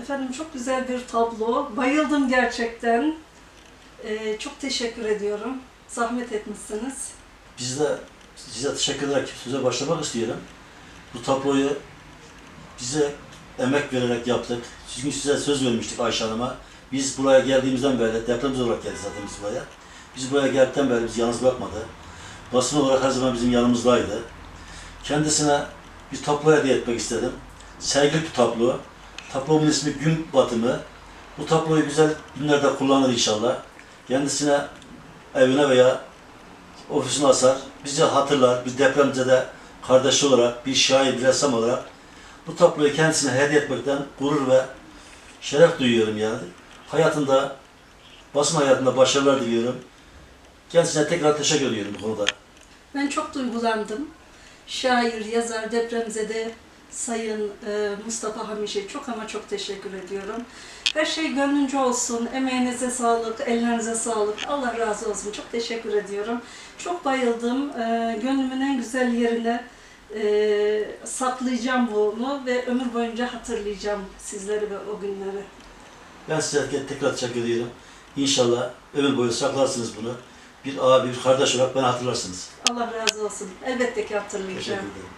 Efendim çok güzel bir tablo. Bayıldım gerçekten. Ee, çok teşekkür ediyorum. Zahmet etmişsiniz. Biz de size teşekkür ederek söze başlamak istiyorum. Bu tabloyu bize emek vererek yaptık. Çünkü size söz vermiştik Ayşe Hanım'a. Biz buraya geldiğimizden beri, depremzede olarak geldik zaten biz buraya. Biz buraya geldikten beri bizi yalnız bırakmadı. Basın olarak her zaman bizim yanımızdaydı. Kendisine bir tablo hediye etmek istedim. Sergi bir tablo. Tablomun ismi Gün Batımı. Bu tabloyu güzel günlerde kullanır inşallah. Kendisine evine veya ofisine asar. Bizi hatırlar. Bir depremzede kardeşi olarak, bir şair, bir ressam olarak bu tabloyu kendisine hediye etmekten gurur ve şeref duyuyorum yani. Hayatında, basın hayatında başarılar diliyorum. Kendisine tekrar teşekkür ediyorum bu konuda. Ben çok duygulandım. Şair, yazar, depremzede Sayın e, Mustafa Hamiş'e çok ama çok teşekkür ediyorum. Her şey gönlünce olsun. Emeğinize sağlık, ellerinize sağlık. Allah razı olsun. Çok teşekkür ediyorum. Çok bayıldım. E, gönlümün en güzel yerine e, saklayacağım bunu ve ömür boyunca hatırlayacağım sizleri ve o günleri. Ben size tekrar teşekkür ediyorum. İnşallah ömür boyu saklarsınız bunu. Bir abi, bir kardeş olarak beni hatırlarsınız. Allah razı olsun. Elbette ki hatırlayacağım. Teşekkür ederim.